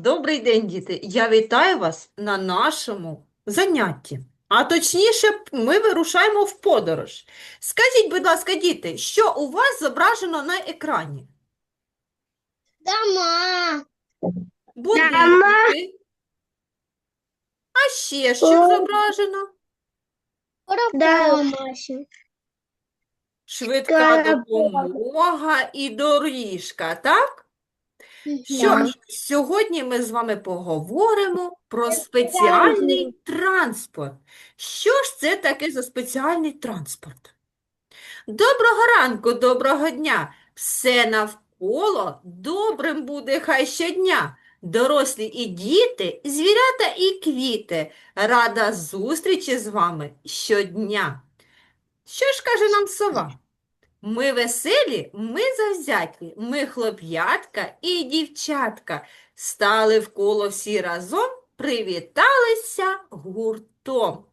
Добрий день, діти! Я вітаю вас на нашому занятті. А точніше, ми вирушаємо в подорож. Скажіть, будь ласка, діти, що у вас зображено на екрані? Дома. Будинки. А ще що О. зображено? Да. Машин. Швидка допомога і доріжка, так? Що ж, сьогодні ми з вами поговоримо про спеціальний транспорт. Що ж це таке за спеціальний транспорт? Доброго ранку, доброго дня! Все навколо добрим буде хай щодня. Дорослі і діти, звірята і квіти. Рада зустрічі з вами щодня. Що ж каже нам сова? Ми веселі, ми завзяті, ми хлоп'ятка і дівчатка. Стали в коло всі разом, привіталися гуртом.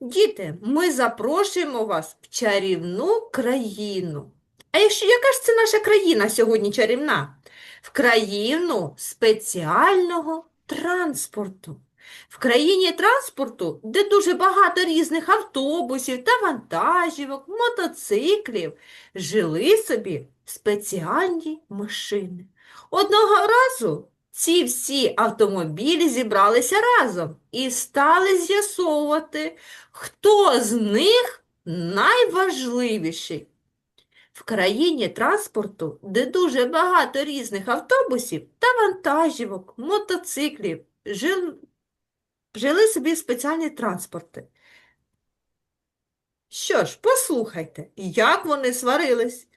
Діти, ми запрошуємо вас в чарівну країну. А якщо яка ж це наша країна сьогодні чарівна? В країну спеціального транспорту. В країні транспорту, де дуже багато різних автобусів та вантажівок, мотоциклів, жили собі спеціальні машини. Одного разу ці всі автомобілі зібралися разом і стали з'ясовувати, хто з них найважливіший. В країні транспорту, де дуже багато різних автобусів та вантажівок, мотоциклів, жил... жили собі спеціальні транспорти. Що ж, послухайте, як вони сварились.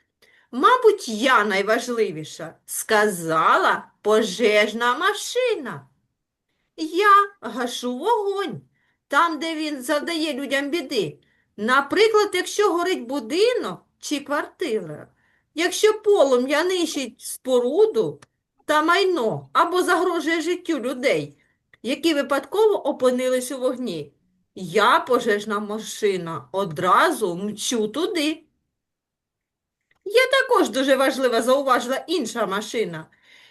Мабуть, я найважливіша, сказала пожежна машина. Я гашу вогонь там, де він завдає людям біди. Наприклад, якщо горить будинок чи квартира, якщо полум'я нищить споруду та майно або загрожує життю людей, які випадково опинились у вогні, я, пожежна машина, одразу мчу туди. Я також дуже важлива зауважила інша машина,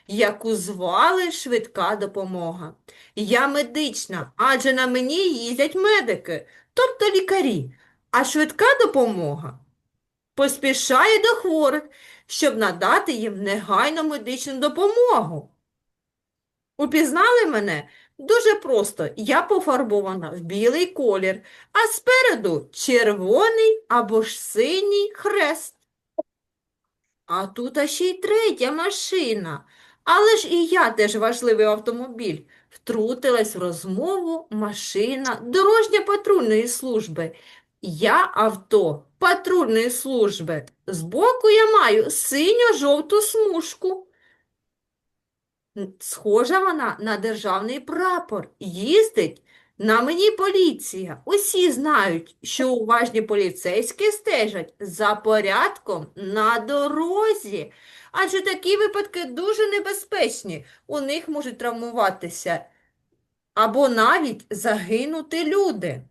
яку звали швидка допомога. Я медична, адже на мені їздять медики, тобто лікарі, а швидка допомога поспішає до хворих, щоб надати їм негайну медичну допомогу. Упізнали мене? Дуже просто. Я пофарбована в білий колір, а спереду червоний або ж синій хрест. А тут ще й третя машина. Але ж і я теж важливий автомобіль. Втрутилась в розмову машина дорожньо-патрульної служби. Я авто патрульної служби. Збоку я маю синьо-жовту смужку. Схожа вона на державний прапор. Їздить на мені поліція. Усі знають, що уважні поліцейські стежать за порядком на дорозі. Адже такі випадки дуже небезпечні. У них можуть травмуватися або навіть загинути люди.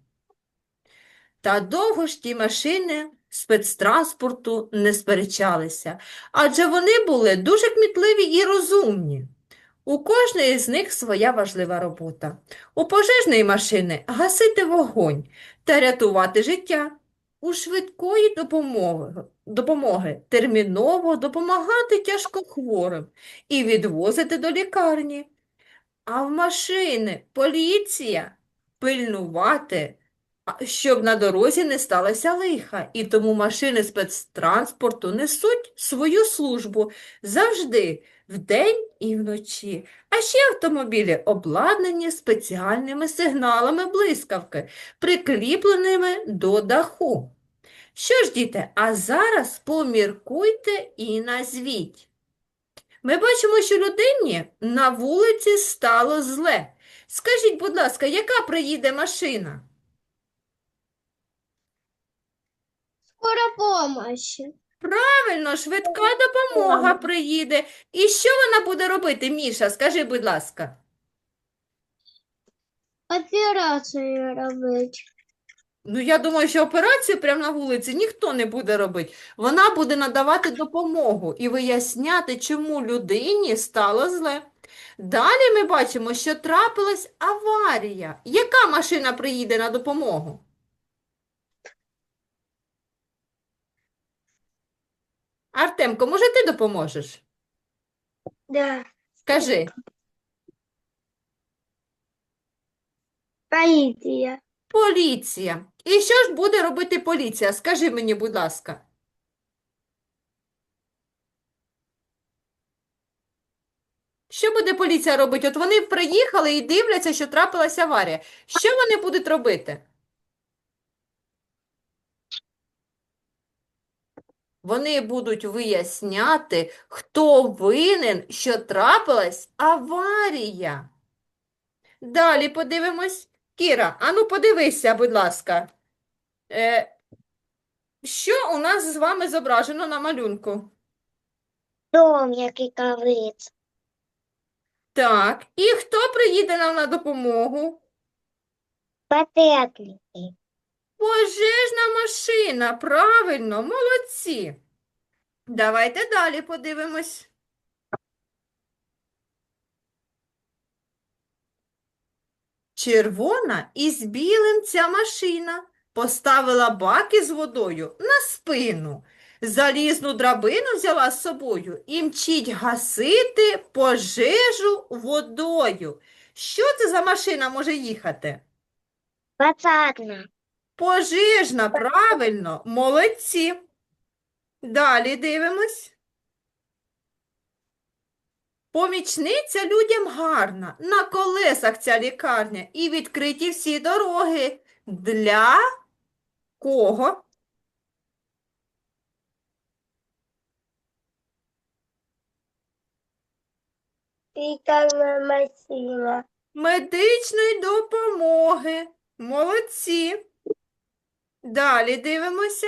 Та довго ж ті машини спецтранспорту не сперечалися, адже вони були дуже кмітливі і розумні. У кожної з них своя важлива робота. У пожежної машини гасити вогонь та рятувати життя. У швидкої допомоги, допомоги терміново допомагати тяжкохворим і відвозити до лікарні. А в машини поліція пильнувати, щоб на дорозі не сталося лиха. І тому машини спецтранспорту несуть свою службу завжди, вдень і вночі. А ще автомобілі обладнані спеціальними сигналами блискавки, прикріпленими до даху. Що ж, діти, а зараз поміркуйте і назвіть. Ми бачимо, що людині на вулиці стало зле. Скажіть, будь ласка, яка приїде машина? Скоро помощь. Правильно, швидка допомога приїде. І що вона буде робити, Міша? Скажи, будь ласка. Операцию робить. Ну, я думаю, що операцію прямо на вулиці ніхто не буде робити. Вона буде надавати допомогу і виясняти, чому людині стало зле. Далі ми бачимо, що трапилась аварія. Яка машина приїде на допомогу? Артемко, може ти допоможеш? Да. Скажи. Полиция. Поліція. І що ж буде робити поліція? Скажи мені, будь ласка. Що буде поліція робити? От вони приїхали і дивляться, що трапилася аварія. Що вони будуть робити? Вони будуть виясняти, хто винен, що трапилась аварія. Далі подивимось. Кіра, ану подивися, будь ласка. Е, що у нас з вами зображено на малюнку? Дом, який кавиць. Так, і хто приїде нам на допомогу? Патетлики. Пожежна машина, правильно, молодці. Давайте далі подивимось. Червона із білим ця машина поставила баки з водою на спину. Залізну драбину взяла з собою і мчить гасити пожежу водою. Що це за машина може їхати? Двадцатна. Пожежна, правильно, молодці. Далі дивимось. Помічниця людям гарна, на колесах ця лікарня і відкриті всі дороги. Для кого? Медичної допомоги. Молодці. Далі дивимося.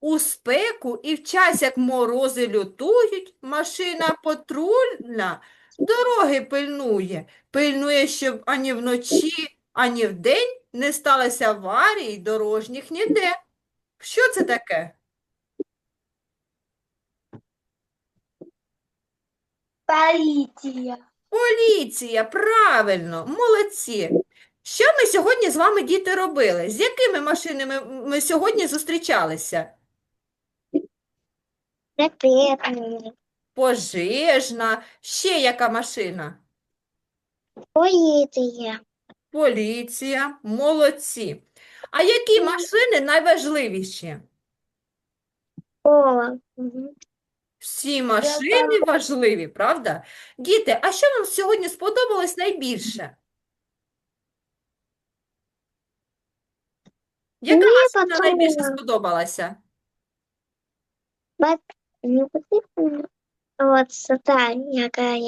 У спеку і в час, як морози лютують, машина патрульна дороги пильнує. Пильнує, щоб ані вночі, ані вдень не сталося аварій дорожніх ніде. Що це таке? Поліція. Поліція, правильно, молодці. Що ми сьогодні з вами, діти, робили? З якими машинами ми сьогодні зустрічалися? Пожежна, ще яка машина? Поліція. Поліція, молодці. А які машини найважливіші? О. Угу. Всі машини важливі, правда? Діти, а що вам сьогодні сподобалось найбільше? Яка Мені машина найбільше сподобалось. сподобалася? Бат... Не потрібно. От сата, яка яка